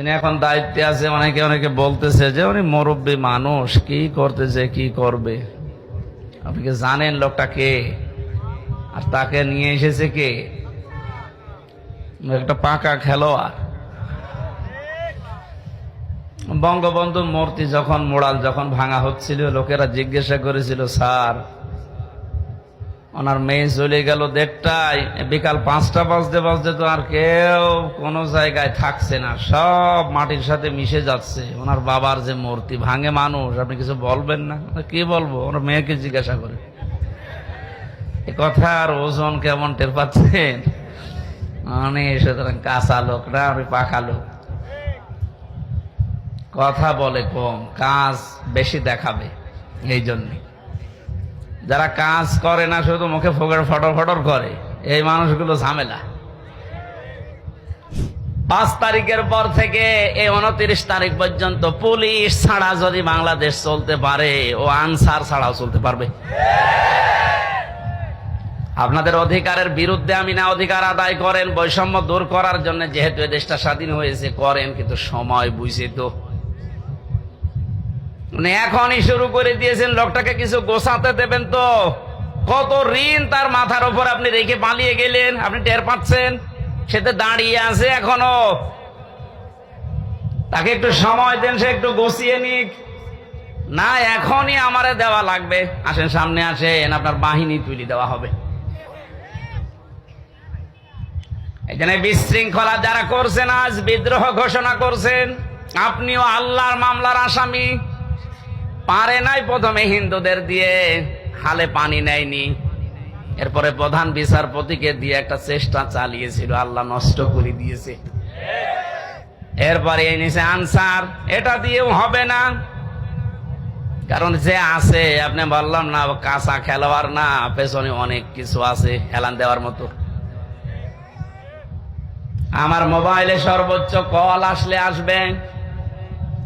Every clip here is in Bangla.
তিনি এখন দায়িত্বে আছে, অনেকে অনেকে বলতেছে যে উনি মুরব্বী মানুষ, কি করতেছে, কি করবে? আপনি কি জানেন লোকটা কে? আর তাকে নিয়ে এসেছে কে? একটা পাকা খেলোয়াড়। বঙ্গবন্ধুর মূর্তি যখন মোড়াল যখন ভাঙা হচ্ছিল, লোকেরা জিজ্ঞাসা করেছিল, স্যার ওনার মেয়ে চলে গেল দেড়টায়। বিকাল পাঁচটা বাজতে বাজতে তো আর কেউ কোনো জায়গায় থাকছে না। সব মাটির সাথে মিশে যাচ্ছে। ওনার বাবার যে মূর্তি, ভাঙে মানুষ, আপনি কিছু বলবেন না? কি বলব? ওনার মেয়েকে জিজ্ঞাসা করে। এ কথার ওজন কেমন টের পাচ্ছেন? মানে সুতরাং কাঁচা লোক না, আমি পাখা লোক। কথা বলে কম, কাজ বেশি দেখাবে, এই জন্যে। যারা কাজ করে না, শুধু মুখে ফোকর ফটর ফটর করে। এই মানুষগুলো ঝামেলা। পাঁচ তারিখের পর থেকে এই উনত্রিশ তারিখ পর্যন্ত পুলিশ ছাড়া যদি বাংলাদেশ চলতে পারে, ও আনসার ছাড়াও চলতে পারবে। আপনাদের অধিকারের বিরুদ্ধে আমি না অধিকার আদায় করেন, বৈষম্য দূর করার জন্য যেহেতু দেশটা স্বাধীন হয়েছে, করেন, কিন্তু সময় বুঝে তো। মানে এখনই শুরু করে দিয়েছেন লোকটাকে কিছু গোছাতে দেবেন তো। কত ঋণ তার মাথার উপর আপনি রেখে পালিয়ে গেলেন, আপনি টের পাচ্ছেন? সেতে দাঁড়িয়ে আছে এখনও। তাকে একটু সময় দেন, সে একটু গুছিয়ে নিক। না, এখনই আমারে দেওয়া লাগবে। আসেন, সামনে আসেন, আপনার বাহিনী তুলি দেওয়া হবে। এখানে বিশৃঙ্খলা যারা করছেন, আজ বিদ্রোহ ঘোষণা করছেন, আপনিও আল্লাহর মামলার আসামি। পারে নাই প্রথমে হিন্দুদের দিয়ে। হালে পানি নেয়নি। এরপরে প্রধান বিচারপতিকে দিয়ে একটা চেষ্টা চালিয়েছিল, আল্লাহ নষ্ট করে দিয়েছে। এরপরে এই নিচে আনসার, এটা দিয়েও হবে না। কারণ যে আছে, আপনি বললাম না, কাঁচা খেলোয়াড় না, পেছনে অনেক কিছু আছে, হেলান দেওয়ার মতো। আমার মোবাইলে সর্বোচ্চ কল আসলে আসবে।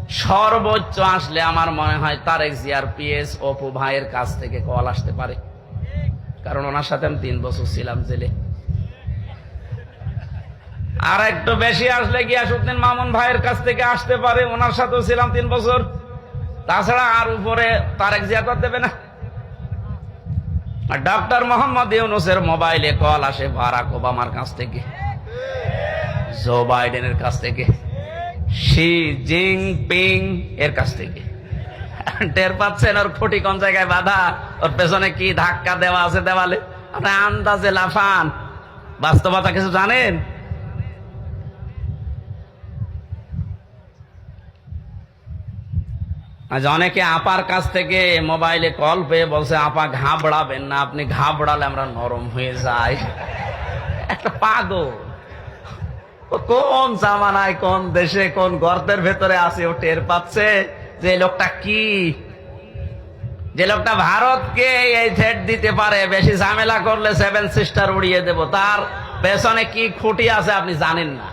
সর্বোচ্চ আসলে আমার মনে হয় তারেক জিয়ার পিএস অপু ভাইয়ের কাছ থেকে কল আসতে পারে। কারণ ওনার সাথে আমি তিন বছর ছিলাম জেলে। আর একটু বেশি আসলে গিয়াসুদ্দিন মামুন ভাইয়ের কাছ থেকে আসতে পারে? ওনার সাথেও ছিলাম তিন বছর। তাছাড়া আর উপরে তারেক জিয়া কর দেবে না। আর ডক্টর মোহাম্মদ ইউনুসের মোবাইলে কল আসে বারাক ওবামার কাছ থেকে, জো বাইডেনের কাছ থেকে। শি জিং পিং এর কাছ থেকে। টের পাচ্ছেন ওর খুঁটি কোন জায়গায় বাধা? ওর পেছনে কি ধাক্কা দেওয়া আছে দেওয়ালে? আন্দাজে লাফান। বাস্তবতা কিছু জানেন? অনেকে আপার কাছ থেকে মোবাইলে কল পেয়ে বলছে, আপা, ঘাবড়াবেন না। আপনি ঘাবড়ালে আমরা নরম হয়ে যাই। একটা পাগল। কোন জামানায়, কোন দেশে, কোন গর্তের ভেতরে আছে ও টের পাচ্ছে যে লোকটা কি? যে লোকটা ভারতকে এই থ্রেট দিতে পারে, বেশি ঝামেলা করলে সেভেন সিস্টার উড়িয়ে দেব। তার পেছনে কি খুঁটি আছে আপনি জানেন না।